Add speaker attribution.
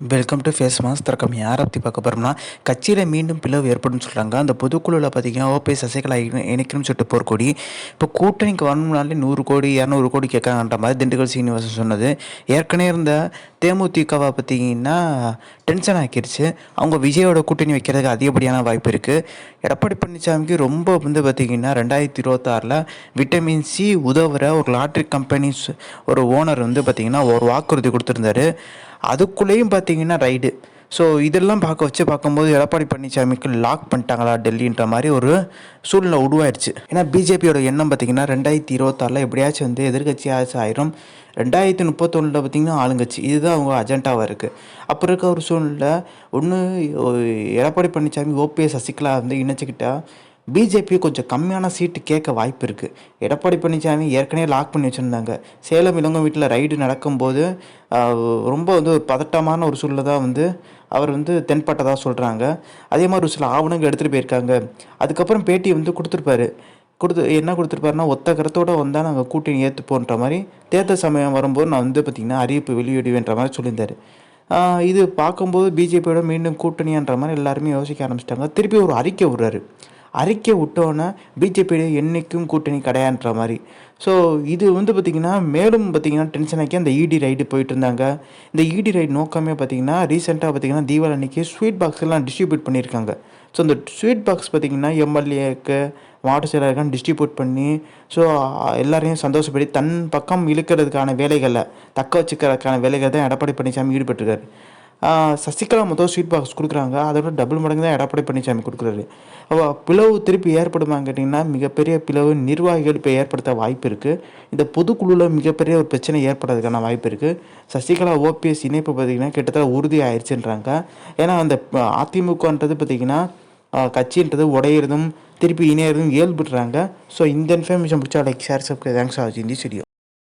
Speaker 1: Welcome to face mass திறக்கம் யாரை பற்றி பார்க்க போகிறோம்னா கட்சியில் மீண்டும் பிளவு ஏற்படும் சொல்கிறாங்க அந்த பொதுக்குழுவில் பார்த்தீங்கன்னா ஓபிஎஸ் சசிகலா இணைக்கணும்னு சொல்லிட்டு போர் கோடி இப்போ கூட்டணிக்கு வரணும்னாலே நூறு கோடி இரநூறு கோடி கேட்காங்கன்ற மாதிரி திண்டுக்கல் சீனிவாசன் சொன்னது. ஏற்கனவே இருந்த தேமுதிகவை பார்த்தீங்கன்னா டென்ஷன் ஆக்கிடுச்சு அவங்க விஜயோட கூட்டணி வைக்கிறதுக்கு அதிகப்படியான வாய்ப்பு இருக்குது எடப்பாடி பழனிசாமிக்கு ரொம்ப வந்து பார்த்திங்கன்னா ரெண்டாயிரத்தி இருபத்தாறில் விட்டமின் சி உதவுற ஒரு லாட்ரி கம்பெனிஸ் ஒரு ஓனர் வந்து பார்த்திங்கன்னா ஒரு வாக்குறுதி கொடுத்துருந்தாரு. அதுக்குள்ளேயும் பார்த்தீங்கன்னா ரைடு ஸோ இதெல்லாம் பார்க்க வச்சு பார்க்கும்போது எடப்பாடி பழனிசாமிக்கு லாக் பண்ணிட்டாங்களா டெல்லின்ற மாதிரி ஒரு சூழ்நிலை உருவாயிருச்சு ஏன்னா பிஜேபியோட எண்ணம் பார்த்தீங்கன்னா ரெண்டாயிரத்தி இருபத்தாறில் எப்படியாச்சும் வந்து எதிர்கட்சியாச்சும் ஆயிரும். ரெண்டாயிரத்தி முப்பத்தொன்னில் பார்த்தீங்கன்னா ஆளுங்கட்சி. இதுதான் அவங்க அஜெண்டாவாக இருக்குது அப்போ இருக்க ஒரு சூழ்நிலை ஒன்று எடப்பாடி பழனிசாமி ஓபிஎஸ் சசிகலா வந்து இணைச்சிக்கிட்டால் பிஜேபி கொஞ்சம் கம்மியான சீட்டு கேட்க வாய்ப்பு இருக்குது எடப்பாடி பழனிசாமி ஏற்கனவே லாக் பண்ணி வச்சுருந்தாங்க. சேலம் இளங்க வீட்டில் ரைடு நடக்கும்போது ரொம்ப வந்து ஒரு பதட்டமான ஒரு சூழ்நிலை தான் வந்து அவர் வந்து தென்பட்டதாக சொல்கிறாங்க அதே மாதிரி ஒரு சில ஆவணங்கள் எடுத்துகிட்டு போயிருக்காங்க. அதுக்கப்புறம் பேட்டி வந்து கொடுத்துருப்பாரு. கொடுத்து என்ன கொடுத்துருப்பாருன்னா ஒத்த கருத்தோட வந்தால் நாங்கள் கூட்டணி ஏற்றுப்போன்ற மாதிரி தேர்தல் சமயம் வரும்போது நான் வந்து பார்த்திங்கன்னா அறிவிப்பு வெளியிடுவேன்ற மாதிரி சொல்லியிருந்தார். இது பார்க்கும்போது பிஜேபியோட மீண்டும் கூட்டணின்ற மாதிரி எல்லாருமே யோசிக்க ஆரம்பிச்சிட்டாங்க. திருப்பி ஒரு அறிக்கை விடுறாரு. அறிக்கை விட்டோன்னே பிஜேபியோட என்றைக்கும் கூட்டணி கிடையான்ற மாதிரி. ஸோ இது வந்து பார்த்திங்கன்னா மேலும் பார்த்திங்கன்னா டென்ஷன் ஆக்கி அந்த இடி ரைடு போயிட்டு இருந்தாங்க. இந்த இடி ரைடு நோக்கமே பார்த்திங்கன்னா ரீசெண்டாக பார்த்திங்கன்னா தீபாவளி அன்றைக்கி ஸ்வீட் பாக்ஸ் எல்லாம் டிஸ்ட்ரிபியூட் பண்ணியிருக்காங்க. ஸோ அந்த ஸ்வீட் பாக்ஸ் பார்த்திங்கன்னா எம்எல்ஏக்கு வாட்டர் செயலாளர்கள் டிஸ்ட்ரிபியூட் பண்ணி ஸோ எல்லாரையும் சந்தோஷப்படி தன் பக்கம் இழுக்கிறதுக்கான வேலைகளை தக்க வச்சுக்கிறதுக்கான வேலைகள் தான் எடப்பாடி பழனிசாமி ஈடுபட்டிருக்காரு. சசிகலா மொத்தம் ஸ்வீட் பாக்ஸ் கொடுக்குறாங்க. அதோட டபுள் மடங்கு தான் எடப்பாடி பழனிசாமி கொடுக்குறாரு. அவ பிளவு திருப்பி ஏற்படுமான்னு கேட்டிங்கன்னா மிகப்பெரிய பிளவு நிர்வாகிகள் இப்போ ஏற்படுத்த வாய்ப்பு இருக்குது இந்த பொதுக்குழுவில் மிகப்பெரிய ஒரு பிரச்சனை ஏற்படுறதுக்கான வாய்ப்பு இருக்குது சசிகலா ஓபிஎஸ் இணைப்பு பார்த்திங்கன்னா கிட்டத்தட்ட உறுதி ஆயிடுச்சுன்றாங்க ஏன்னா அந்த அதிமுகன்றது பார்த்திங்கன்னா கட்சின்றது உடையிறதும் திருப்பி இணையறதும் இயல்புடுறாங்க ஸோ இந்த இன்ஃபர்மேஷன் பிடிச்சா லைக் ஷேர் சப்ஸ்கிரைப் தேங்க்ஸ் ஆச்சு இந்த வீடியோ